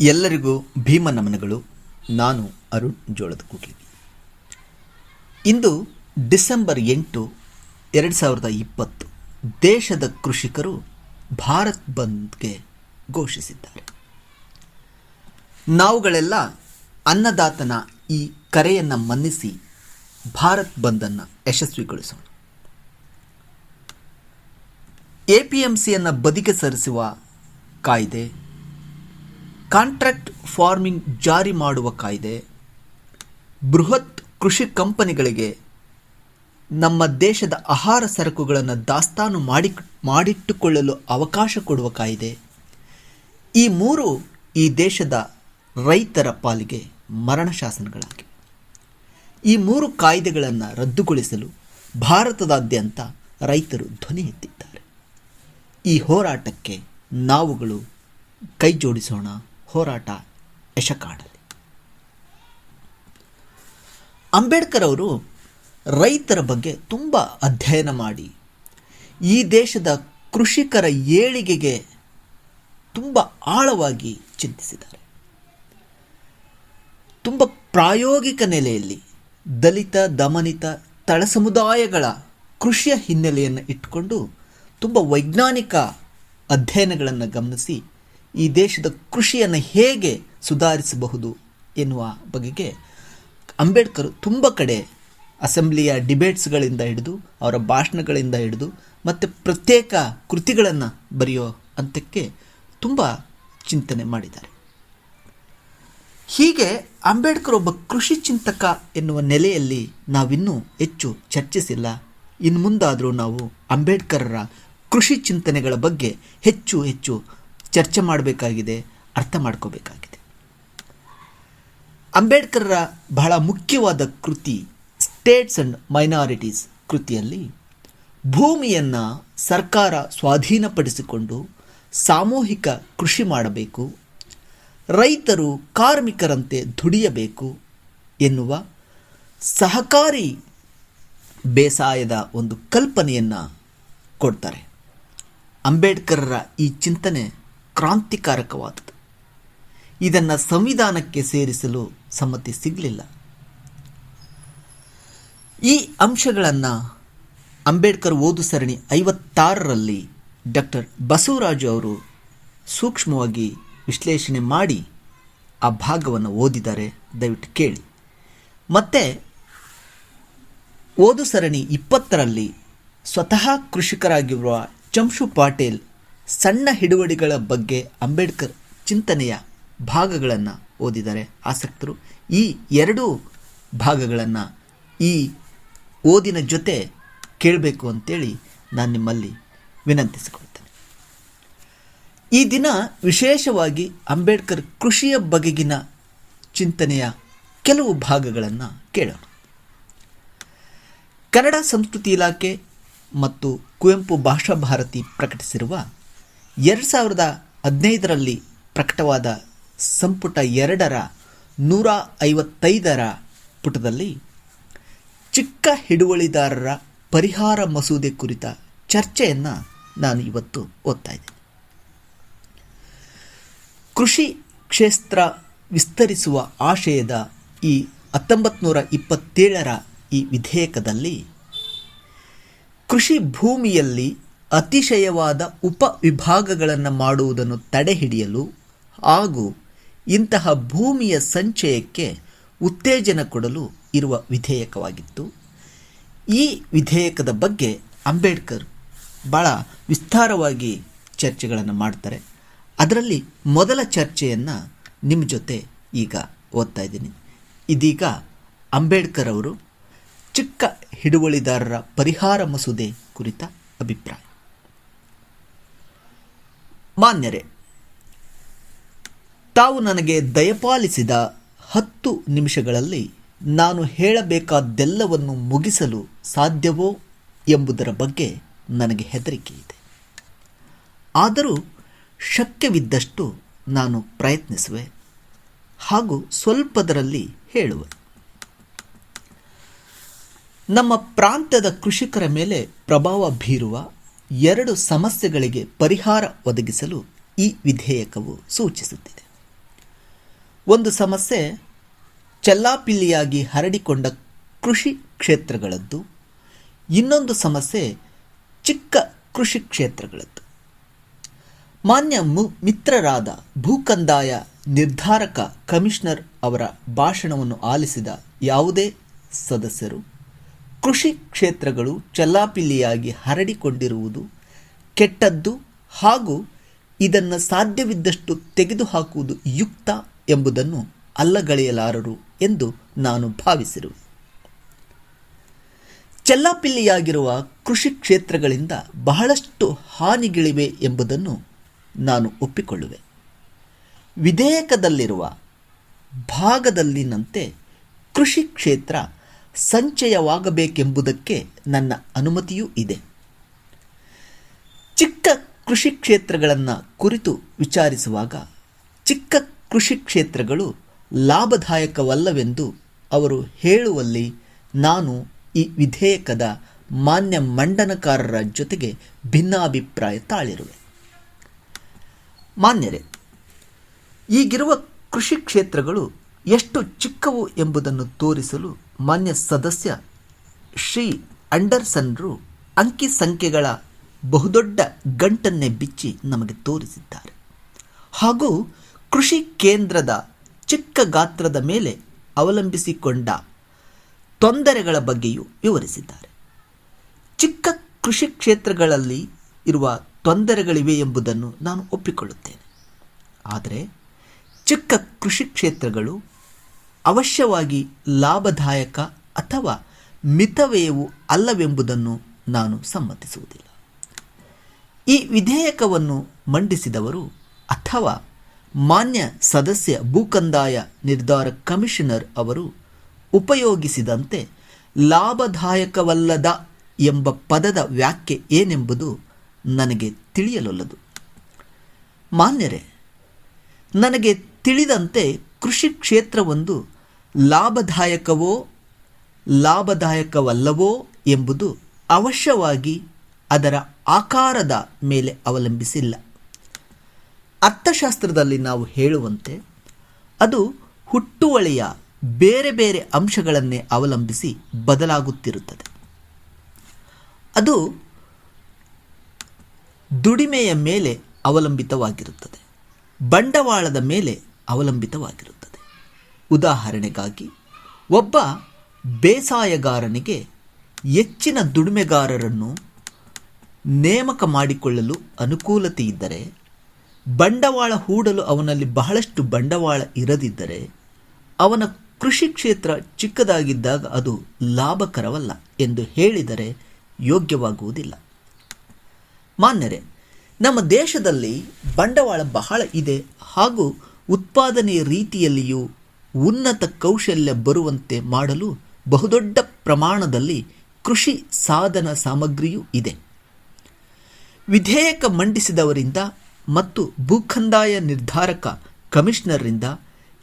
ಎಲ್ಲರಿಗೂ ಭೀಮ ನಮನಗಳು. ನಾನು ಅರುಣ್ ಜೋಳದ ಕೂಡ್ಲಿ. ಇಂದು ಡಿಸೆಂಬರ್ ಎಂಟು ಎರಡು ಸಾವಿರದ ಇಪ್ಪತ್ತು ದೇಶದ ಕೃಷಿಕರು ಭಾರತ್ ಬಂದ್ಗೆ ಘೋಷಿಸಿದ್ದಾರೆ. ನಾವುಗಳೆಲ್ಲ ಅನ್ನದಾತನ ಈ ಕರೆಯನ್ನು ಮನ್ನಿಸಿ ಭಾರತ್ ಬಂದನ್ನು ಯಶಸ್ವಿಗೊಳಿಸೋಣ. ಎ ಪಿ ಎಂ ಸಿಯನ್ನು ಬದಿಗೆ ಸರಿಸುವ ಕಾಯ್ದೆ ಕಾಂಟ್ರಾಕ್ಟ್ ಫಾರ್ಮಿಂಗ್ ಜಾರಿ ಮಾಡುವ ಕಾಯ್ದೆ ಬೃಹತ್ ಕೃಷಿ ಕಂಪನಿಗಳಿಗೆ ನಮ್ಮ ದೇಶದ ಆಹಾರ ಸರಕುಗಳನ್ನು ದಾಸ್ತಾನು ಮಾಡಿ ಮಾಡಿಟ್ಟುಕೊಳ್ಳಲು ಅವಕಾಶ ಕೊಡುವ ಕಾಯ್ದೆ. ಈ ಮೂರು ಈ ದೇಶದ ರೈತರ ಪಾಲಿಗೆ ಮರಣ ಶಾಸನಗಳಾಗಿವೆ ಈ ಮೂರು ಕಾಯ್ದೆಗಳನ್ನು ರದ್ದುಗೊಳಿಸಲು ಭಾರತದಾದ್ಯಂತ ರೈತರು ಧ್ವನಿ ಎತ್ತಿದ್ದಾರೆ. ಈ ಹೋರಾಟಕ್ಕೆ ನಾವುಗಳು ಕೈ ಜೋಡಿಸೋಣ ಹೋರಾಟ ಯಶ ಕಾಣಲಿ ಅಂಬೇಡ್ಕರ್ ಅವರು ರೈತರ ಬಗ್ಗೆ ತುಂಬ ಅಧ್ಯಯನ ಮಾಡಿ ಈ ದೇಶದ ಕೃಷಿಕರ ಏಳಿಗೆಗೆ ತುಂಬ ಆಳವಾಗಿ ಚಿಂತಿಸಿದ್ದಾರೆ. ತುಂಬ ಪ್ರಾಯೋಗಿಕ ನೆಲೆಯಲ್ಲಿ ದಲಿತ, ದಮನಿತ, ತಳ ಸಮುದಾಯಗಳ ಕೃಷಿಯ ಹಿನ್ನೆಲೆಯನ್ನು ಇಟ್ಟುಕೊಂಡು ತುಂಬ ವೈಜ್ಞಾನಿಕ ಅಧ್ಯಯನಗಳನ್ನು ಗಮನಿಸಿ ಈ ದೇಶದ ಕೃಷಿಯನ್ನು ಹೇಗೆ ಸುಧಾರಿಸಬಹುದು ಎನ್ನುವ ಬಗೆಗೆ ಅಂಬೇಡ್ಕರ್ ತುಂಬ ಕಡೆ ಅಸೆಂಬ್ಲಿಯ ಡಿಬೇಟ್ಸ್ಗಳಿಂದ ಹಿಡಿದು ಅವರ ಭಾಷಣಗಳಿಂದ ಹಿಡಿದು ಮತ್ತು ಪ್ರತ್ಯೇಕ ಕೃತಿಗಳನ್ನು ಬರೆಯೋ ಹಂತಕ್ಕೆ ತುಂಬ ಚಿಂತನೆ ಮಾಡಿದ್ದಾರೆ. ಹೀಗೆ ಅಂಬೇಡ್ಕರ್ ಒಬ್ಬ ಕೃಷಿ ಚಿಂತಕ ಎನ್ನುವ ನೆಲೆಯಲ್ಲಿ ನಾವಿನ್ನೂ ಹೆಚ್ಚು ಚರ್ಚಿಸಿಲ್ಲ. ಇನ್ನು ಮುಂದಾದರೂ ನಾವು ಅಂಬೇಡ್ಕರ್ರ ಕೃಷಿ ಚಿಂತನೆಗಳ ಬಗ್ಗೆ ಹೆಚ್ಚು ಹೆಚ್ಚು ಚರ್ಚೆ ಮಾಡಬೇಕಾಗಿದೆ, ಅರ್ಥ ಮಾಡ್ಕೋಬೇಕಾಗಿದೆ. ಅಂಬೇಡ್ಕರ್ರ ಬಹಳ ಮುಖ್ಯವಾದ ಕೃತಿ ಸ್ಟೇಟ್ಸ್ ಆ್ಯಂಡ್ ಮೈನಾರಿಟೀಸ್ ಕೃತಿಯಲ್ಲಿ, ಭೂಮಿಯನ್ನು ಸರ್ಕಾರ ಸ್ವಾಧೀನಪಡಿಸಿಕೊಂಡು ಸಾಮೂಹಿಕ ಕೃಷಿ ಮಾಡಬೇಕು, ರೈತರು ಕಾರ್ಮಿಕರಂತೆ ದುಡಿಯಬೇಕು ಎನ್ನುವ ಸಹಕಾರಿ ಬೇಸಾಯದ ಒಂದು ಕಲ್ಪನೆಯನ್ನು ಕೊಡ್ತಾರೆ. ಅಂಬೇಡ್ಕರ್ರ ಈ ಚಿಂತನೆ ಕ್ರಾಂತಿಕಾರಕವಾದದ್ದು. ಇದನ್ನು ಸಂವಿಧಾನಕ್ಕೆ ಸೇರಿಸಲು ಸಮ್ಮತಿ ಸಿಗಲಿಲ್ಲ. ಈ ಅಂಶಗಳನ್ನು ಅಂಬೇಡ್ಕರ್ ಓದು ಸರಣಿ ಐವತ್ತಾರರಲ್ಲಿ ಡಾಕ್ಟರ್ ಬಸವರಾಜು ಅವರು ಸೂಕ್ಷ್ಮವಾಗಿ ವಿಶ್ಲೇಷಣೆ ಮಾಡಿ ಆ ಭಾಗವನ್ನು ಓದಿದ್ದಾರೆ, ದಯವಿಟ್ಟು ಕೇಳಿ. ಮತ್ತು ಓದು ಸರಣಿ ಇಪ್ಪತ್ತರಲ್ಲಿ ಸ್ವತಃ ಕೃಷಿಕರಾಗಿರುವ ಚಂಶು ಪಾಟೇಲ್ ಸಣ್ಣ ಹಿಡುವಳಿಗಳ ಬಗ್ಗೆ ಅಂಬೇಡ್ಕರ್ ಚಿಂತನೆಯ ಭಾಗಗಳನ್ನು ಓದಿದ್ದಾರೆ ಆಸಕ್ತರು. ಈ ಎರಡೂ ಭಾಗಗಳನ್ನು ಈ ಓದಿನ ಜೊತೆ ಕೇಳಬೇಕು ಅಂತೇಳಿ ನಾನು ನಿಮ್ಮಲ್ಲಿ ವಿನಂತಿಸಿಕೊಳ್ತೇನೆ. ಈ ದಿನ ವಿಶೇಷವಾಗಿ ಅಂಬೇಡ್ಕರ್ ಕೃಷಿಯ ಬಗೆಗಿನ ಚಿಂತನೆಯ ಕೆಲವು ಭಾಗಗಳನ್ನು ಕೇಳೋಣ. ಕನ್ನಡ ಸಂಸ್ಕೃತಿ ಇಲಾಖೆ ಮತ್ತು ಕುವೆಂಪು ಭಾಷಾ ಭಾರತಿ ಪ್ರಕಟಿಸಿರುವ ಎರಡು ಸಾವಿರದ ಹದಿನೈದರಲ್ಲಿ ಪ್ರಕಟವಾದ ಸಂಪುಟ ಎರಡರ ನೂರ ಐವತ್ತೈದರ ಪುಟದಲ್ಲಿ ಚಿಕ್ಕ ಹಿಡುವಳಿದಾರರ ಪರಿಹಾರ ಮಸೂದೆ ಕುರಿತ ಚರ್ಚೆಯನ್ನು ನಾನು ಇವತ್ತು ಓದ್ತಾ ಇದ್ದೀನಿ. ಕೃಷಿ ಕ್ಷೇತ್ರ ವಿಸ್ತರಿಸುವ ಆಶಯದ ಈ ಹತ್ತೊಂಬತ್ತು ನೂರ ಇಪ್ಪತ್ತೇಳರ ಈ ವಿಧೇಯಕದಲ್ಲಿ ಕೃಷಿ ಭೂಮಿಯಲ್ಲಿ ಅತಿಶಯವಾದ ಉಪವಿಭಾಗಗಳನ್ನು ಮಾಡುವುದನ್ನು ತಡೆಹಿಡಿಯಲು ಹಾಗೂ ಇಂತಹ ಭೂಮಿಯ ಸಂಚಯಕ್ಕೆ ಉತ್ತೇಜನ ಕೊಡಲು ಇರುವ ವಿಧೇಯಕವಾಗಿತ್ತು. ಈ ವಿಧೇಯಕದ ಬಗ್ಗೆ ಅಂಬೇಡ್ಕರ್ ಭಾಳ ವಿಸ್ತಾರವಾಗಿ ಚರ್ಚೆಗಳನ್ನು ಮಾಡ್ತಾರೆ. ಅದರಲ್ಲಿ ಮೊದಲ ಚರ್ಚೆಯನ್ನು ನಿಮ್ಮ ಜೊತೆ ಈಗ ಓದ್ತಾ ಇದ್ದೀನಿ. ಇದೀಗ ಅಂಬೇಡ್ಕರ್ ಅವರು ಚಿಕ್ಕ ಹಿಡುವಳಿದಾರರ ಪರಿಹಾರ ಮಸೂದೆ ಕುರಿತ ಅಭಿಪ್ರಾಯ. ಮಾನ್ಯರೇ, ತಾವು ನನಗೆ ದಯಪಾಲಿಸಿದ ಹತ್ತು ನಿಮಿಷಗಳಲ್ಲಿ ನಾನು ಹೇಳಬೇಕಾದ್ದೆಲ್ಲವನ್ನು ಮುಗಿಸಲು ಸಾಧ್ಯವೋ ಎಂಬುದರ ಬಗ್ಗೆ ನನಗೆ ಹೆದರಿಕೆ ಇದೆ. ಆದರೂ ಶಕ್ಯವಿದ್ದಷ್ಟು ನಾನು ಪ್ರಯತ್ನಿಸುವೆ ಹಾಗೂ ಸ್ವಲ್ಪದರಲ್ಲಿ ಹೇಳುವೆ. ನಮ್ಮ ಪ್ರಾಂತ್ಯದ ಕೃಷಿಕರ ಮೇಲೆ ಪ್ರಭಾವ ಬೀರುವ ಎರಡು ಸಮಸ್ಯೆಗಳಿಗೆ ಪರಿಹಾರ ಒದಗಿಸಲು ಈ ವಿಧೇಯಕವು ಸೂಚಿಸುತ್ತಿದೆ. ಒಂದು ಸಮಸ್ಯೆ, ಚೆಲ್ಲಾಪಿಲ್ಲಿಯಾಗಿ ಹರಡಿಕೊಂಡ ಕೃಷಿ ಕ್ಷೇತ್ರಗಳದ್ದು. ಇನ್ನೊಂದು ಸಮಸ್ಯೆ, ಚಿಕ್ಕ ಕೃಷಿ ಕ್ಷೇತ್ರಗಳದ್ದು. ಮಾನ್ಯ ಮು, ಮಿತ್ರರಾದ ಭೂಕಂದಾಯ ನಿರ್ಧಾರಕ ಕಮಿಷನರ್ ಅವರ ಭಾಷಣವನ್ನು ಆಲಿಸಿದ ಯಾವುದೇ ಸದಸ್ಯರು ಕೃಷಿ ಕ್ಷೇತ್ರಗಳು ಚೆಲ್ಲಾಪಿಲ್ಲಿಯಾಗಿ ಹರಡಿಕೊಂಡಿರುವುದು ಕೆಟ್ಟದ್ದು ಹಾಗೂ ಇದನ್ನು ಸಾಧ್ಯವಿದ್ದಷ್ಟು ತೆಗೆದುಹಾಕುವುದು ಯುಕ್ತ ಎಂಬುದನ್ನು ಅಲ್ಲಗಳೆಯಲಾರರು ಎಂದು ನಾನು ಭಾವಿಸಿರುವೆ. ಚೆಲ್ಲಾಪಿಲ್ಲಿಯಾಗಿರುವ ಕೃಷಿ ಕ್ಷೇತ್ರಗಳಿಂದ ಬಹಳಷ್ಟು ಹಾನಿಗಳಿವೆ ಎಂಬುದನ್ನು ನಾನು ಒಪ್ಪಿಕೊಳ್ಳುವೆ. ವಿಧೇಯಕದಲ್ಲಿರುವ ಭಾಗದಲ್ಲಿನಂತೆ ಕೃಷಿ ಕ್ಷೇತ್ರ ಸಂಚಯವಾಗಬೇಕೆಂಬುದಕ್ಕೆ ನನ್ನ ಅನುಮತಿಯೂ ಇದೆ. ಚಿಕ್ಕ ಕೃಷಿ ಕ್ಷೇತ್ರಗಳನ್ನು ಕುರಿತು ವಿಚಾರಿಸುವಾಗ ಚಿಕ್ಕ ಕೃಷಿ ಕ್ಷೇತ್ರಗಳು ಲಾಭದಾಯಕವಲ್ಲವೆಂದು ಅವರು ಹೇಳುವಲ್ಲಿ ನಾನು ಈ ವಿಧೇಯಕದ ಮಾನ್ಯ ಮಂಡನಕಾರರ ಜೊತೆಗೆ ಭಿನ್ನಾಭಿಪ್ರಾಯ ತಾಳಿರುವೆ. ಮಾನ್ಯರೇ, ಈಗಿರುವ ಕೃಷಿ ಕ್ಷೇತ್ರಗಳು ಎಷ್ಟು ಚಿಕ್ಕವು ಎಂಬುದನ್ನು ತೋರಿಸಲು ಮಾನ್ಯ ಸದಸ್ಯ ಶ್ರೀ ಅಂಡರ್ಸನ್ರು ಅಂಕಿ ಸಂಖ್ಯೆಗಳ ಬಹುದೊಡ್ಡ ಗಂಟನ್ನೇ ಬಿಚ್ಚಿ ನಮಗೆ ತೋರಿಸಿದ್ದಾರೆ. ಹಾಗೂ ಕೃಷಿ ಕೇಂದ್ರದ ಚಿಕ್ಕ ಗಾತ್ರದ ಮೇಲೆ ಅವಲಂಬಿಸಿಕೊಂಡ ತೊಂದರೆಗಳ ಬಗ್ಗೆಯೂ ವಿವರಿಸಿದ್ದಾರೆ. ಚಿಕ್ಕ ಕೃಷಿ ಕ್ಷೇತ್ರಗಳಲ್ಲಿ ಇರುವ ತೊಂದರೆಗಳಿವೆ ಎಂಬುದನ್ನು ನಾನು ಒಪ್ಪಿಕೊಳ್ಳುತ್ತೇನೆ. ಆದರೆ ಚಿಕ್ಕ ಕೃಷಿ ಕ್ಷೇತ್ರಗಳು ಅವಶ್ಯವಾಗಿ ಲಾಭದಾಯಕ ಅಥವಾ ಮಿತವ್ಯಯವು ಅಲ್ಲವೆಂಬುದನ್ನು ನಾನು ಸಮ್ಮತಿಸುವುದಿಲ್ಲ. ಈ ವಿಧೇಯಕವನ್ನು ಮಂಡಿಸಿದವರು ಅಥವಾ ಮಾನ್ಯ ಸದಸ್ಯ ಭೂಕಂದಾಯ ನಿರ್ಧಾರ ಕಮಿಷನರ್ ಅವರು ಉಪಯೋಗಿಸಿದಂತೆ ಲಾಭದಾಯಕವಲ್ಲದ ಎಂಬ ಪದದ ವ್ಯಾಖ್ಯೆ ಏನೆಂಬುದು ನನಗೆ ತಿಳಿಯಲೊಲ್ಲದು. ಮಾನ್ಯರೇ, ನನಗೆ ತಿಳಿದಂತೆ ಕೃಷಿ ಕ್ಷೇತ್ರವೊಂದು ಲಾಭದಾಯಕವೋ, ಲಾಭದಾಯಕವಲ್ಲವೋ ಎಂಬುದು ಅವಶ್ಯವಾಗಿ ಅದರ ಆಕಾರದ ಮೇಲೆ ಅವಲಂಬಿಸಿಲ್ಲ. ಅರ್ಥಶಾಸ್ತ್ರದಲ್ಲಿ ನಾವು ಹೇಳುವಂತೆ ಅದು ಹುಟ್ಟುವಳಿಯ ಬೇರೆ ಬೇರೆ ಅಂಶಗಳನ್ನೇ ಅವಲಂಬಿಸಿ ಬದಲಾಗುತ್ತಿರುತ್ತದೆ. ಅದು ದುಡಿಮೆಯ ಮೇಲೆ ಅವಲಂಬಿತವಾಗಿರುತ್ತದೆ. ಬಂಡವಾಳದ ಮೇಲೆ ಅವಲಂಬಿತವಾಗಿರುತ್ತದೆ. ಉದಾಹರಣೆಗಾಗಿ, ಒಬ್ಬ ಬೇಸಾಯಗಾರನಿಗೆ ಹೆಚ್ಚಿನ ದುಡಿಮೆಗಾರರನ್ನು ನೇಮಕ ಮಾಡಿಕೊಳ್ಳಲು ಅನುಕೂಲತೆ ಇದ್ದರೆ, ಬಂಡವಾಳ ಹೂಡಲು ಅವನಲ್ಲಿ ಬಹಳಷ್ಟು ಬಂಡವಾಳ ಇರದಿದ್ದರೆ, ಅವನ ಕೃಷಿ ಕ್ಷೇತ್ರ ಚಿಕ್ಕದಾಗಿದ್ದಾಗ ಅದು ಲಾಭಕರವಲ್ಲ ಎಂದು ಹೇಳಿದರೆ ಯೋಗ್ಯವಾಗುವುದಿಲ್ಲ. ಮಾನ್ಯರೇ, ನಮ್ಮ ದೇಶದಲ್ಲಿ ಬಂಡವಾಳ ಬಹಳ ಇದೆ ಹಾಗೂ ಉತ್ಪಾದನೆಯ ರೀತಿಯಲ್ಲಿಯೂ ಉನ್ನತ ಕೌಶಲ್ಯ ಬರುವಂತೆ ಮಾಡಲು ಬಹುದೊಡ್ಡ ಪ್ರಮಾಣದಲ್ಲಿ ಕೃಷಿ ಸಾಧನ ಸಾಮಗ್ರಿಯೂ ಇದೆ. ವಿಧೇಯಕ ಮಂಡಿಸಿದವರಿಂದ ಮತ್ತು ಭೂಖಂದಾಯ ನಿರ್ಧಾರಕ ಕಮಿಷನರ್ರಿಂದ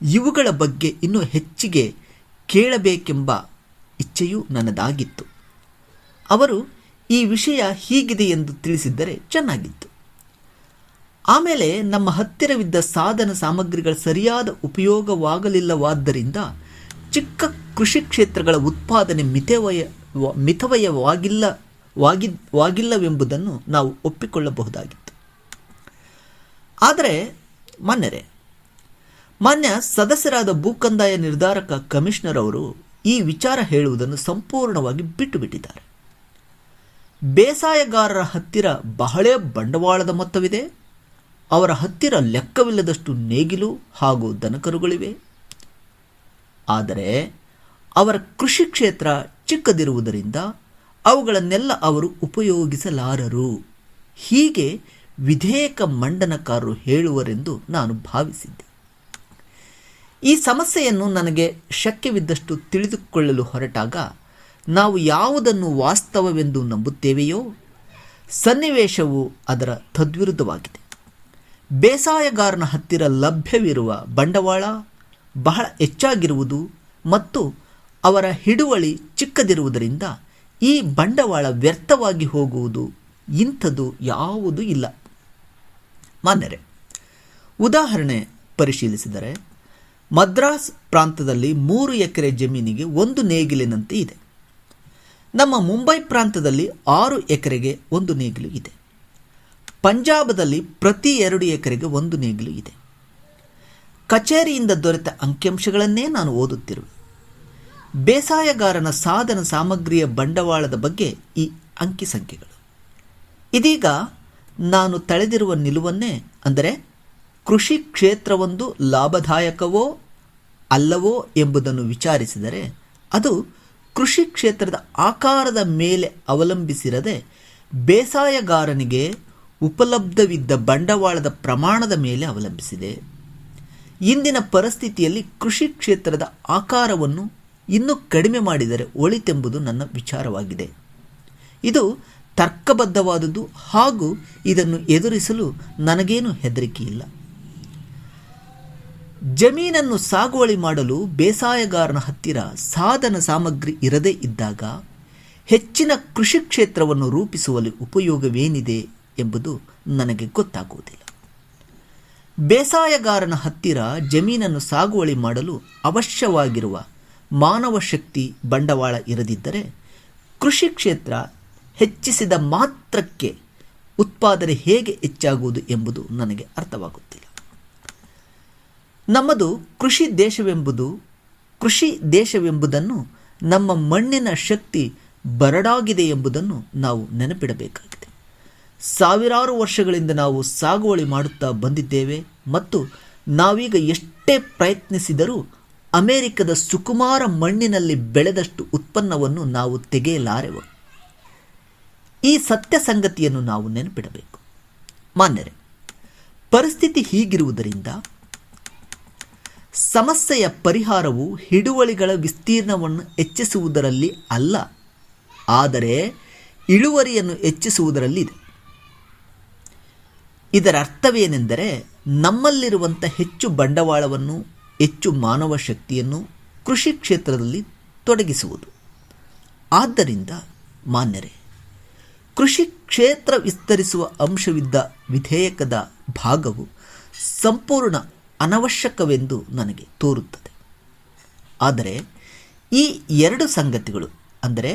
ಇವುಗಳ ಬಗ್ಗೆ ಇನ್ನೂ ಹೆಚ್ಚಿಗೆ ಕೇಳಬೇಕೆಂಬ ಇಚ್ಛೆಯೂ ನನ್ನದಾಗಿತ್ತು. ಅವರು ಈ ವಿಷಯ ಹೀಗಿದೆ ಎಂದು ತಿಳಿಸಿದ್ದರೆ ಚೆನ್ನಾಗಿತ್ತು. ಆಮೇಲೆ ನಮ್ಮ ಹತ್ತಿರವಿದ್ದ ಸಾಧನ ಸಾಮಗ್ರಿಗಳ ಸರಿಯಾದ ಉಪಯೋಗವಾಗಲಿಲ್ಲವಾದ್ದರಿಂದ ಚಿಕ್ಕ ಕೃಷಿ ಕ್ಷೇತ್ರಗಳ ಉತ್ಪಾದನೆ ಮಿತವಯ ಮಿತವಯವಾಗಿಲ್ಲ ವಾಗಿ, ವಾಗಿಲ್ಲವೆಂಬುದನ್ನು ನಾವು ಒಪ್ಪಿಕೊಳ್ಳಬಹುದಾಗಿತ್ತು. ಆದರೆ, ಮಾನ್ಯರೇ, ಮಾನ್ಯ ಸದಸ್ಯರಾದ ಭೂಕಂದಾಯ ನಿರ್ಧಾರಕ ಕಮಿಷನರ್ ಅವರು ಈ ವಿಚಾರ ಹೇಳುವುದನ್ನು ಸಂಪೂರ್ಣವಾಗಿ ಬಿಟ್ಟು ಬಿಟ್ಟಿದ್ದಾರೆ ಬೇಸಾಯಗಾರರ ಹತ್ತಿರ ಬಹಳ ಬಂಡವಾಳದ ಮೊತ್ತವಿದೆ. ಅವರ ಹತ್ತಿರ ಲೆಕ್ಕವಿಲ್ಲದಷ್ಟು ನೇಗಿಲು ಹಾಗೂ ದನಕರುಗಳಿವೆ. ಆದರೆ ಅವರ ಕೃಷಿ ಕ್ಷೇತ್ರ ಚಿಕ್ಕದಿರುವುದರಿಂದ ಅವುಗಳನ್ನೆಲ್ಲ ಅವರು ಉಪಯೋಗಿಸಲಾರರು. ಹೀಗೆ ವಿಧೇಯಕ ಮಂಡನಕಾರರು ಹೇಳುವರೆಂದು ನಾನು ಭಾವಿಸಿದ್ದೆ. ಈ ಸಮಸ್ಯೆಯನ್ನು ನನಗೆ ಶಕ್ಯವಿದ್ದಷ್ಟು ತಿಳಿದುಕೊಳ್ಳಲು ಹೊರಟಾಗ ನಾವು ಯಾವುದನ್ನು ವಾಸ್ತವವೆಂದು ನಂಬುತ್ತೇವೆಯೋ? ಸನ್ನಿವೇಶವು ಅದರ ತದ್ವಿರುದ್ಧವಾಗಿದೆ. ಬೇಸಾಯಗಾರನ ಹತ್ತಿರ ಲಭ್ಯವಿರುವ ಬಂಡವಾಳ ಬಹಳ ಹೆಚ್ಚಾಗಿರುವುದು ಮತ್ತು ಅವರ ಹಿಡುವಳಿ ಚಿಕ್ಕದಿರುವುದರಿಂದ ಈ ಬಂಡವಾಳ ವ್ಯರ್ಥವಾಗಿ ಹೋಗುವುದು ಇಂಥದ್ದು ಯಾವುದೂ ಇಲ್ಲ. ಮಾನ್ಯರೆ, ಉದಾಹರಣೆ ಪರಿಶೀಲಿಸಿದರೆ, ಮದ್ರಾಸ್ ಪ್ರಾಂತದಲ್ಲಿ ಮೂರು ಎಕರೆ ಜಮೀನಿಗೆ ಒಂದು ನೇಗಿಲಿನಂತೆ ಇದೆ. ನಮ್ಮ ಮುಂಬೈ ಪ್ರಾಂತದಲ್ಲಿ ಆರು ಎಕರೆಗೆ ಒಂದು ನೇಗಿಲು ಇದೆ. ಪಂಜಾಬದಲ್ಲಿ ಪ್ರತಿ ಎರಡು ಎಕರೆಗೆ ಒಂದು ನೇಗಿಲು ಇದೆ. ಕಚೇರಿಯಿಂದ ದೊರೆತ ಅಂಕಿಅಂಶಗಳನ್ನೇ ನಾನು ಓದುತ್ತಿರುವೆ. ಬೇಸಾಯಗಾರನ ಸಾಧನ ಸಾಮಗ್ರಿಯ ಬಂಡವಾಳದ ಬಗ್ಗೆ ಈ ಅಂಕಿ ಸಂಖ್ಯೆಗಳು. ಇದೀಗ ನಾನು ತಳೆದಿರುವ ನಿಲುವನ್ನೇ ಅಂದರೆ ಕೃಷಿ ಕ್ಷೇತ್ರವೊಂದು ಲಾಭದಾಯಕವೋ ಅಲ್ಲವೋ ಎಂಬುದನ್ನು ವಿಚಾರಿಸಿದರೆ ಅದು ಕೃಷಿ ಕ್ಷೇತ್ರದ ಆಕಾರದ ಮೇಲೆ ಅವಲಂಬಿಸಿರದೆ ಬೇಸಾಯಗಾರನಿಗೆ ಉಪಲಬ್ಧವಿದ್ದ ಬಂಡವಾಳದ ಪ್ರಮಾಣದ ಮೇಲೆ ಅವಲಂಬಿಸಿದೆ. ಇಂದಿನ ಪರಿಸ್ಥಿತಿಯಲ್ಲಿ ಕೃಷಿ ಕ್ಷೇತ್ರದ ಆಕಾರವನ್ನು ಇನ್ನೂ ಕಡಿಮೆ ಮಾಡಿದರೆ ಒಳಿತೆಂಬುದು ನನ್ನ ವಿಚಾರವಾಗಿದೆ. ಇದು ತರ್ಕಬದ್ಧವಾದುದು ಹಾಗೂ ಇದನ್ನು ಎದುರಿಸಲು ನನಗೇನು ಹೆದರಿಕೆ ಇಲ್ಲ ಜಮೀನನ್ನು ಸಾಗುವಳಿ ಮಾಡಲು ಬೇಸಾಯಗಾರನ ಹತ್ತಿರ ಸಾಧನ ಸಾಮಗ್ರಿ ಇರದೇ ಇದ್ದಾಗ ಹೆಚ್ಚಿನ ಕೃಷಿ ಕ್ಷೇತ್ರವನ್ನು ರೂಪಿಸುವಲ್ಲಿ ಉಪಯೋಗವೇನಿದೆ ಎಂಬುದು ನನಗೆ ಗೊತ್ತಾಗುವುದಿಲ್ಲ. ಬೇಸಾಯಗಾರನ ಹತ್ತಿರ ಜಮೀನನ್ನು ಸಾಗುವಳಿ ಮಾಡಲು ಅವಶ್ಯವಾಗಿರುವ ಮಾನವ ಶಕ್ತಿ ಬಂಡವಾಳ ಇರದಿದ್ದರೆ ಕೃಷಿ ಕ್ಷೇತ್ರ ಹೆಚ್ಚಿಸಿದ ಮಾತ್ರಕ್ಕೆ ಉತ್ಪಾದನೆ ಹೇಗೆ ಹೆಚ್ಚಾಗುವುದು ಎಂಬುದು ನನಗೆ ಅರ್ಥವಾಗುತ್ತಿಲ್ಲ. ನಮ್ಮದು ಕೃಷಿ ದೇಶವೆಂಬುದು ಕೃಷಿ ದೇಶವೆಂಬುದನ್ನು ನಮ್ಮ ಮಣ್ಣಿನ ಶಕ್ತಿ ಬರಡಾಗಿದೆ ಎಂಬುದನ್ನು ನಾವು ನೆನಪಿಡಬೇಕಾಗಿದೆ. ಸಾವಿರಾರು ವರ್ಷಗಳಿಂದ ನಾವು ಸಾಗುವಳಿ ಮಾಡುತ್ತಾ ಬಂದಿದ್ದೇವೆ ಮತ್ತು ನಾವೀಗ ಎಷ್ಟೇ ಪ್ರಯತ್ನಿಸಿದರೂ ಅಮೆರಿಕದ ಸುಕುಮಾರ ಮಣ್ಣಿನಲ್ಲಿ ಬೆಳೆದಷ್ಟು ಉತ್ಪನ್ನವನ್ನು ನಾವು ತೆಗೆಯಲಾರೆವು. ಈ ಸತ್ಯ ಸಂಗತಿಯನ್ನು ನಾವು ನೆನಪಿಡಬೇಕು. ಮಾನ್ಯರೆ, ಪರಿಸ್ಥಿತಿ ಹೀಗಿರುವುದರಿಂದ ಸಮಸ್ಯೆಯ ಪರಿಹಾರವು ಹಿಡುವಳಿಗಳ ವಿಸ್ತೀರ್ಣವನ್ನು ಹೆಚ್ಚಿಸುವುದರಲ್ಲಿ ಅಲ್ಲ, ಆದರೆ ಇಳುವರಿಯನ್ನು ಹೆಚ್ಚಿಸುವುದರಲ್ಲಿದೆ. ಇದರ ಅರ್ಥವೇನೆಂದರೆ ನಮ್ಮಲ್ಲಿರುವಂಥ ಹೆಚ್ಚು ಬಂಡವಾಳವನ್ನು, ಹೆಚ್ಚು ಮಾನವ ಶಕ್ತಿಯನ್ನು ಕೃಷಿ ಕ್ಷೇತ್ರದಲ್ಲಿ ತೊಡಗಿಸುವುದು. ಆದ್ದರಿಂದ ಮಾನ್ಯರೇ, ಕೃಷಿ ಕ್ಷೇತ್ರ ವಿಸ್ತರಿಸುವ ಅಂಶವಿದ್ದ ವಿಧೇಯಕದ ಭಾಗವು ಸಂಪೂರ್ಣ ಅನವಶ್ಯಕವೆಂದು ನನಗೆ ತೋರುತ್ತದೆ. ಆದರೆ ಈ ಎರಡು ಸಂಗತಿಗಳು, ಅಂದರೆ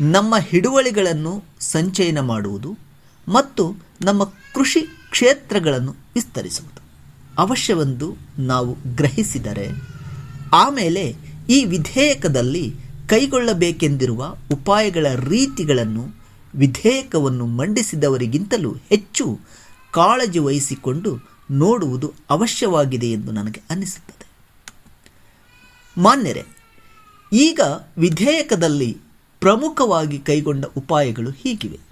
ನಮ್ಮ ಹಿಡುವಳಿಗಳನ್ನು ಸಂಚಯನ ಮಾಡುವುದು ಮತ್ತು ನಮ್ಮ ಕೃಷಿ ಕ್ಷೇತ್ರಗಳನ್ನು ವಿಸ್ತರಿಸುವುದು. ಅವಶ್ಯವೆಂದು ನಾವು ಗ್ರಹಿಸಿದರೆ, ಆಮೇಲೆ ಈ ವಿಧೇಯಕದಲ್ಲಿ ಕೈಗೊಳ್ಳಬೇಕೆಂದಿರುವ ಉಪಾಯಗಳ ರೀತಿಗಳನ್ನು ವಿಧೇಯಕವನ್ನು ಮಂಡಿಸಿದವರಿಗಿಂತಲೂ ಹೆಚ್ಚು ಕಾಳಜಿ ವಹಿಸಿಕೊಂಡು ನೋಡುವುದು ಅವಶ್ಯವಾಗಿದೆ ಎಂದು ನನಗೆ ಅನಿಸುತ್ತದೆ ಮಾನ್ಯರೇ, ಈಗ ವಿಧೇಯಕದಲ್ಲಿ ಪ್ರಮುಖವಾಗಿ ಕೈಗೊಂಡ ಉಪಾಯಗಳು ಹೀಗಿವೆ.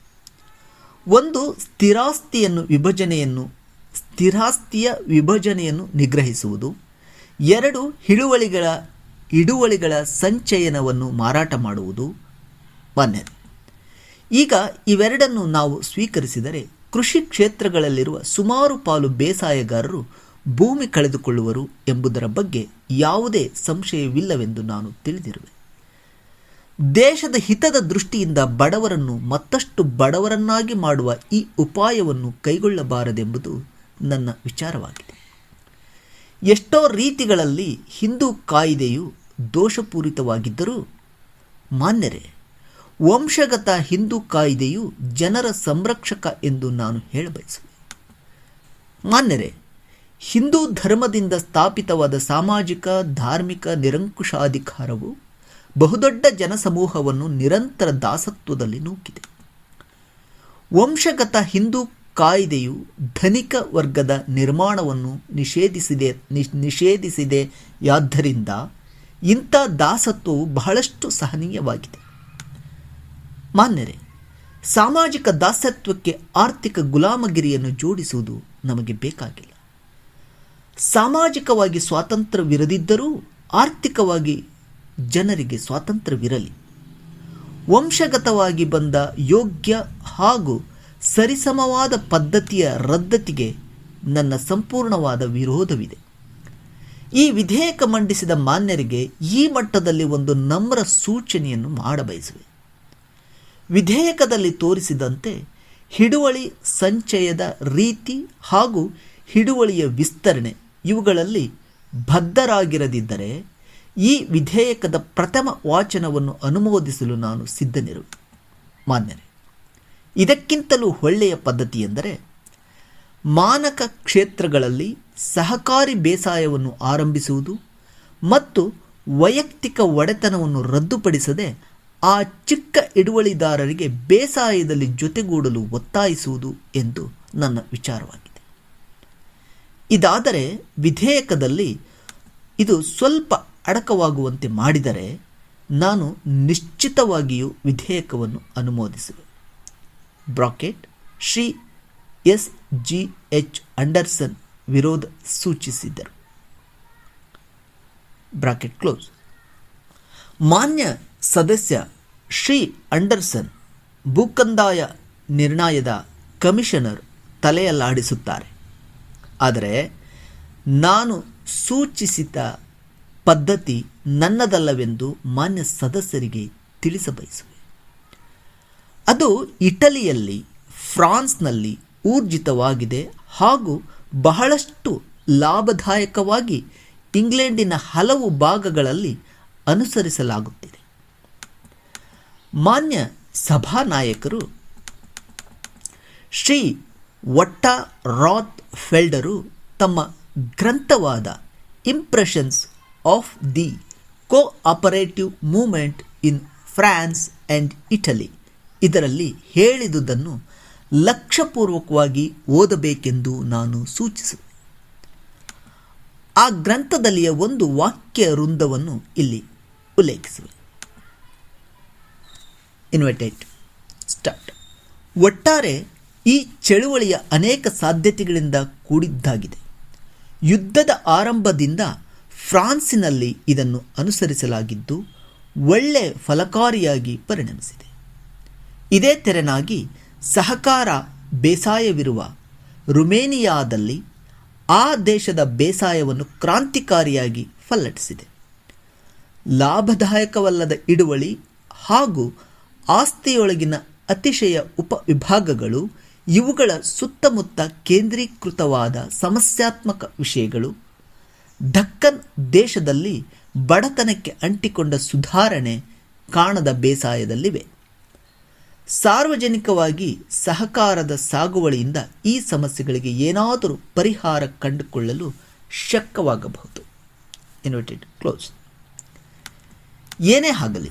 ಒಂದು ಸ್ಥಿರಾಸ್ತಿಯನ್ನು ವಿಭಜನೆಯನ್ನು, ಸ್ಥಿರಾಸ್ತಿಯ ವಿಭಜನೆಯನ್ನು ನಿಗ್ರಹಿಸುವುದು. ಎರಡು ಹಿಡುವಳಿಗಳ ಹಿಡುವಳಿಗಳ ಸಂಚಯನವನ್ನು ಮಾರಾಟ ಮಾಡುವುದು. ಮಾನ್ಯ ಈಗ ಇವೆರಡನ್ನು ನಾವು ಸ್ವೀಕರಿಸಿದರೆ ಕೃಷಿ ಕ್ಷೇತ್ರಗಳಲ್ಲಿರುವ ಸುಮಾರು ಪಾಲು ಬೇಸಾಯಗಾರರು ಭೂಮಿ ಕಳೆದುಕೊಳ್ಳುವರು ಎಂಬುದರ ಬಗ್ಗೆ ಯಾವುದೇ ಸಂಶಯವಿಲ್ಲವೆಂದು ನಾನು ತಿಳಿದಿರುವೆ. ದೇಶದ ಹಿತದ ದೃಷ್ಟಿಯಿಂದ ಬಡವರನ್ನು ಮತ್ತಷ್ಟು ಬಡವರನ್ನಾಗಿ ಮಾಡುವ ಈ ಉಪಾಯವನ್ನು ಕೈಗೊಳ್ಳಬಾರದೆಂಬುದು ನನ್ನ ವಿಚಾರವಾಗಿದೆ. ಎಷ್ಟೋ ರೀತಿಗಳಲ್ಲಿ ಹಿಂದೂ ಕಾಯಿದೆಯು ದೋಷಪೂರಿತವಾಗಿದ್ದರೂ, ಮಾನ್ಯರೇ, ವಂಶಗತ ಹಿಂದೂ ಕಾಯಿದೆಯು ಜನರ ಸಂರಕ್ಷಕ ಎಂದು ನಾನು ಹೇಳಬಯಸುವೆ. ಮಾನ್ಯರೇ, ಹಿಂದೂ ಧರ್ಮದಿಂದ ಸ್ಥಾಪಿತವಾದ ಸಾಮಾಜಿಕ, ಧಾರ್ಮಿಕ ನಿರಂಕುಶಾಧಿಕಾರವು ಬಹುದೊಡ್ಡ ಜನಸಮೂಹವನ್ನು ನಿರಂತರ ದಾಸತ್ವದಲ್ಲಿ ನೂಕಿದೆ. ವಂಶಗತ ಹಿಂದೂ ಕಾಯ್ದೆಯು ಧನಿಕ ವರ್ಗದ ನಿರ್ಮಾಣವನ್ನು ನಿಷೇಧಿಸಿದೆ ನಿಷೇಧಿಸಿದೆ. ಆದ್ದರಿಂದ ಇಂಥ ದಾಸತ್ವವು ಬಹಳಷ್ಟು ಸಹನೀಯವಾಗಿದೆ. ಮಾನ್ಯರೇ, ಸಾಮಾಜಿಕ ದಾಸತ್ವಕ್ಕೆ ಆರ್ಥಿಕ ಗುಲಾಮಗಿರಿಯನ್ನು ಜೋಡಿಸುವುದು ನಮಗೆ ಬೇಕಾಗಿಲ್ಲ. ಸಾಮಾಜಿಕವಾಗಿ ಸ್ವಾತಂತ್ರ್ಯವಿರದಿದ್ದರೂ ಆರ್ಥಿಕವಾಗಿ ಜನರಿಗೆ ಸ್ವಾತಂತ್ರ್ಯವಿರಲಿ. ವಂಶಗತವಾಗಿ ಬಂದ ಯೋಗ್ಯ ಹಾಗೂ ಸರಿಸಮವಾದ ಪದ್ಧತಿಯ ರದ್ದತಿಗೆ ನನ್ನ ಸಂಪೂರ್ಣವಾದ ವಿರೋಧವಿದೆ. ಈ ವಿಧೇಯಕ ಮಂಡಿಸಿದ ಮಾನ್ಯರಿಗೆ ಈ ಮಟ್ಟದಲ್ಲಿ ಒಂದು ನಮ್ರ ಸೂಚನೆಯನ್ನು ಮಾಡಬಯಸುವೆ. ವಿಧೇಯಕದಲ್ಲಿ ತೋರಿಸಿದಂತೆ ಹಿಡುವಳಿ ಸಂಚಯದ ರೀತಿ ಹಾಗೂ ಹಿಡುವಳಿಯ ವಿಸ್ತರಣೆ ಇವುಗಳಲ್ಲಿ ಬದ್ಧರಾಗಿರದಿದ್ದರೆ ಈ ವಿಧೇಯಕದ ಪ್ರಥಮ ವಾಚನವನ್ನು ಅನುಮೋದಿಸಲು ನಾನು ಸಿದ್ಧನಿರುವೆ ಮಾನ್ಯರೇ, ಇದಕ್ಕಿಂತಲೂ ಒಳ್ಳೆಯ ಪದ್ಧತಿ ಎಂದರೆ, ಮಾನಕ ಕ್ಷೇತ್ರಗಳಲ್ಲಿ ಸಹಕಾರಿ ಬೇಸಾಯವನ್ನು ಆರಂಭಿಸುವುದು ಮತ್ತು ವೈಯಕ್ತಿಕ ಒಡೆತನವನ್ನು ರದ್ದುಪಡಿಸದೆ ಆ ಚಿಕ್ಕ ಹಿಡುವಳಿದಾರರಿಗೆ ಬೇಸಾಯದಲ್ಲಿ ಜೊತೆಗೂಡಲು ಒತ್ತಾಯಿಸುವುದು ಎಂದು ನನ್ನ ವಿಚಾರವಾಗಿದೆ. ಇದಾದರೆ ವಿಧೇಯಕದಲ್ಲಿ ಇದು ಸ್ವಲ್ಪ ಅಡಕವಾಗುವಂತೆ ಮಾಡಿದರೆ ನಾನು ನಿಶ್ಚಿತವಾಗಿಯೂ ವಿಧೇಯಕವನ್ನು ಅನುಮೋದಿಸುವೆ. Bracket, Shri S G H Anderson ವಿರೋಧ ಸೂಚಿಸಿದ್ದರು ಬ್ರಾಕೆಟ್, ಕ್ಲೋಸ್. ಮಾನ್ಯ ಸದಸ್ಯ ಶ್ರೀ ಅಂಡರ್ಸನ್ ಭೂಕಂದಾಯ ನಿರ್ಣಯದ ಕಮಿಷನರ್ ತಲೆಯಲ್ಲಾಡಿಸುತ್ತಾರೆ. ಆದರೆ ನಾನು ಸೂಚಿಸಿದ ಪದ್ಧತಿ ನನ್ನದಲ್ಲವೆಂದು ಮಾನ್ಯ ಸದಸ್ಯರಿಗೆ ತಿಳಿಸಬಯಸುವೆ. ಅದು ಇಟಲಿಯಲ್ಲಿ, ಫ್ರಾನ್ಸ್ನಲ್ಲಿ ಊರ್ಜಿತವಾಗಿದೆ ಹಾಗೂ ಬಹಳಷ್ಟು ಲಾಭದಾಯಕವಾಗಿ ಇಂಗ್ಲೆಂಡಿನ ಹಲವು ಭಾಗಗಳಲ್ಲಿ ಅನುಸರಿಸಲಾಗುತ್ತಿದೆ. ಮಾನ್ಯ ಸಭಾನಾಯಕರು, ಶ್ರೀ ಒಟ್ಟ ರಾತ್ ಫೆಲ್ಡರು ತಮ್ಮ ಗ್ರಂಥವಾದ impressions of the cooperative movement in France and Italy ಇದರಲ್ಲಿ ಹೇಳಿದುದನ್ನು ಲಕ್ಷ್ಯಪೂರ್ವಕವಾಗಿ ಓದಬೇಕೆಂದು ನಾನು ಸೂಚಿಸಿದೆ. ಆ ಗ್ರಂಥದಲ್ಲಿಯ ಒಂದು ವಾಕ್ಯ ವೃಂದವನ್ನು ಇಲ್ಲಿ ಉಲ್ಲೇಖಿಸುವೆ ಇನ್ವೆಟೇಟ್ ಸ್ಟಾರ್ಟ್ ಒಟ್ಟಾರೆ ಈ ಚಳುವಳಿಯ ಅನೇಕ ಸಾಧ್ಯತೆಗಳಿಂದ ಕೂಡಿದ್ದಾಗಿದೆ. ಯುದ್ಧದ ಆರಂಭದಿಂದ ಫ್ರಾನ್ಸಿನಲ್ಲಿ ಇದನ್ನು ಅನುಸರಿಸಲಾಗಿದ್ದು ಒಳ್ಳೆ ಫಲಕಾರಿಯಾಗಿ ಪರಿಣಮಿಸಿದೆ. ಇದೇ ತೆರನಾಗಿ ಸಹಕಾರ ಬೇಸಾಯವಿರುವ ರುಮೇನಿಯಾದಲ್ಲಿ ಆ ದೇಶದ ಬೇಸಾಯವನ್ನು ಕ್ರಾಂತಿಕಾರಿಯಾಗಿ ಫಲ್ಲಟಿಸಿದೆ ಲಾಭದಾಯಕವಲ್ಲದ ಇಡುವಳಿ ಹಾಗೂ ಆಸ್ತಿಯೊಳಗಿನ ಅತಿಶಯ ಉಪವಿಭಾಗಗಳು ಇವುಗಳ ಸುತ್ತಮುತ್ತ ಕೇಂದ್ರೀಕೃತವಾದ ಸಮಸ್ಯಾತ್ಮಕ ವಿಷಯಗಳು ದಕ್ಕನ್ ದೇಶದಲ್ಲಿ ಬಡತನಕ್ಕೆ ಅಂಟಿಕೊಂಡ ಸುಧಾರಣೆ ಕಾಣದ ಬೇಸಾಯದಲ್ಲಿವೆ. ಸಾರ್ವಜನಿಕವಾಗಿ ಸಹಕಾರದ ಸಾಗುವಳಿಯಿಂದ ಈ ಸಮಸ್ಯೆಗಳಿಗೆ ಏನಾದರೂ ಪರಿಹಾರ ಕಂಡುಕೊಳ್ಳಲು ಶಕ್ತವಾಗಬಹುದು. ಇನ್ವಿಟೆಡ್ ಕ್ಲೋಸ್ ಏನೇ ಆಗಲಿ,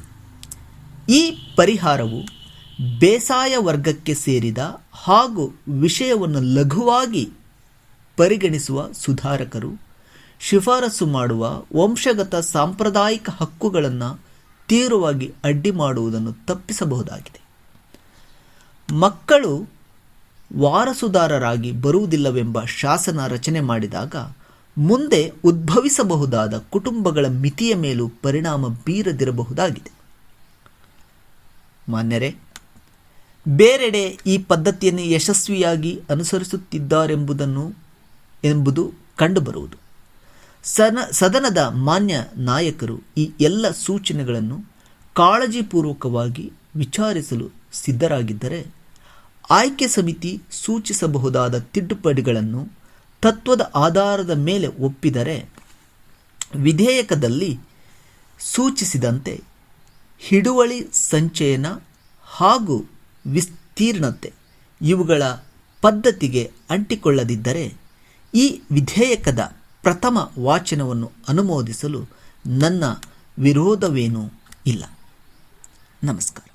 ಈ ಪರಿಹಾರವು ಬೇಸಾಯ ವರ್ಗಕ್ಕೆ ಸೇರಿದ ಹಾಗೂ ವಿಷಯವನ್ನು ಲಘುವಾಗಿ ಪರಿಗಣಿಸುವ ಸುಧಾರಕರು ಶಿಫಾರಸು ಮಾಡುವ ವಂಶಗತ ಸಾಂಪ್ರದಾಯಿಕ ಹಕ್ಕುಗಳನ್ನು ತೀವ್ರವಾಗಿ ಅಡ್ಡಿ ಮಾಡುವುದನ್ನು ತಪ್ಪಿಸಬಹುದಾಗಿದೆ. ಮಕ್ಕಳು ವಾರಸುದಾರರಾಗಿ ಬರುವುದಿಲ್ಲವೆಂಬ ಶಾಸನ ರಚನೆ ಮಾಡಿದಾಗ ಮುಂದೆ ಉದ್ಭವಿಸಬಹುದಾದ ಕುಟುಂಬಗಳ ಮಿತಿಯ ಮೇಲೂ ಪರಿಣಾಮ ಬೀರದಿರಬಹುದಾಗಿದೆ. ಮಾನ್ಯರೇ, ಬೇರೆಡೆ ಈ ಪದ್ಧತಿಯನ್ನು ಯಶಸ್ವಿಯಾಗಿ ಅನುಸರಿಸುತ್ತಿದ್ದಾರೆಂಬುದನ್ನು, ಎಂಬುದು ಕಂಡುಬರುವುದು. ಸನ, ಸದನದ ಮಾನ್ಯ ನಾಯಕರು ಈ ಎಲ್ಲ ಸೂಚನೆಗಳನ್ನು ಕಾಳಜಿಪೂರ್ವಕವಾಗಿ ವಿಚಾರಿಸಲು ಸಿದ್ಧರಾಗಿದ್ದರೆ ಆಯ್ಕೆ ಸಮಿತಿ ಸೂಚಿಸಬಹುದಾದ ತಿದ್ದುಪಡಿಗಳನ್ನು ತತ್ವದ ಆಧಾರದ ಮೇಲೆ ಒಪ್ಪಿದರೆ ವಿಧೇಯಕದಲ್ಲಿ ಸೂಚಿಸಿದಂತೆ ಹಿಡುವಳಿ ಸಂಚಯನ ಹಾಗೂ ವಿಸ್ತೀರ್ಣತೆ ಇವುಗಳ ಪದ್ಧತಿಗೆ ಅಂಟಿಕೊಳ್ಳದಿದ್ದರೆ ಈ ವಿಧೇಯಕದ ಪ್ರಥಮ ವಾಚನವನ್ನು ಅನುಮೋದಿಸಲು ನನ್ನ ವಿರೋಧವೇನೂ ಇಲ್ಲ. ನಮಸ್ಕಾರ.